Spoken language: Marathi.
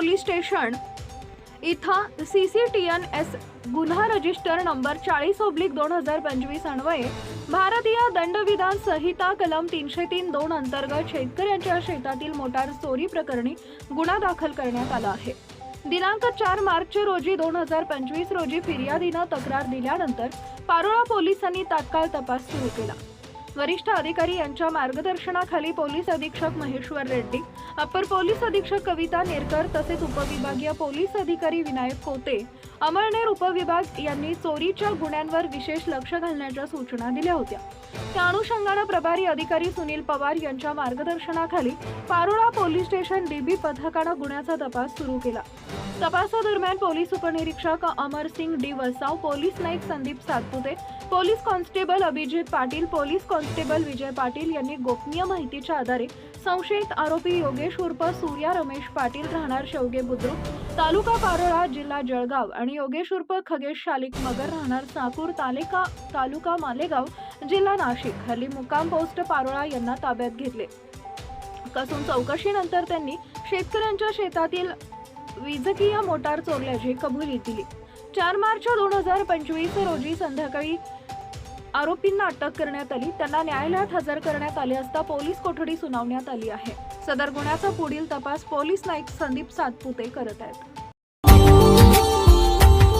Police station. इथं C C T N S गुन्हा रजिस्टर नंबर चाळीस ओब्लिक दोन हजार पंचवीस अन्वये भारतीय दंडविधान संहिता कलम तीनशे तीन दोन अंतर्गत शेतकऱ्यांच्या शेतातील मोटार चोरी प्रकरणी गुन्हा दाखल करण्यात आला आहे. दिनांक चार मार्च रोजी दोन हजार पंचवीस रोजी फिर्यादीनं तक्रार दिल्यानंतर पारोळा पोलिसांनी तात्काळ तपास सुरू केला. वरिष्ठ अधिकारी यांच्या मार्गदर्शनाखाली पोलीस अधीक्षक महेश्वर रेड्डी अप्पर पोलीस अधीक्षक कविता नेरकर तसेच उपविभागीय पोलीस अधिकारी विनायक कोते अमळनेर उपविभाग यांनी चोरीच्या गुन्ह्यांवर विशेष लक्ष घालण्याच्या सूचना दिल्या होत्या. त्या अनुषंगानं प्रभारी अधिकारी सुनील पवार यांच्या मार्गदर्शनाखाली पारोळा पोलीस स्टेशन डीबी पथकानं गुन्ह्याचा तपास सुरू केला. तपासादरम्यान पोलीस उपनिरीक्षक Amarsingh D Vasav police Naik Sandeep Satpute police constable Abhijit Patil police constable Vijay Patil यांनी गोपनीय माहितीच्या आधारे संशयित आरोपी योगेश उर्फ सूर्या रमेश पाटील राहणार शेवगे बुद्रुक तालुका पारोळा जिल्हा जळगाव आणि योगेश उर्फ खगेश शालिक मगर राहणार चाकूर तालुका तालुका मालेगाव जिल्हा नाशिक. हल्ली मुक्काम पोस्ट पारोळा यांना ताब्यात घेतले. कसून चौकशीनंतर त्यांनी शेतकऱ्यांच्या शेतातील विजकीय मोटार चोरल्याची कबुली दिली. चार मार्च दोन हजार पंचवीस रोजी संध्याकाळी आरोपींना अटक करण्यात आली. त्यांना न्यायालयात हजर करण्यात आले असता पोलीस कोठडी सुनावण्यात आली आहे. सदर गुन्ह्याचा पुढील तपास पोलीस नाईक संदीप सातपुते करत आहेत.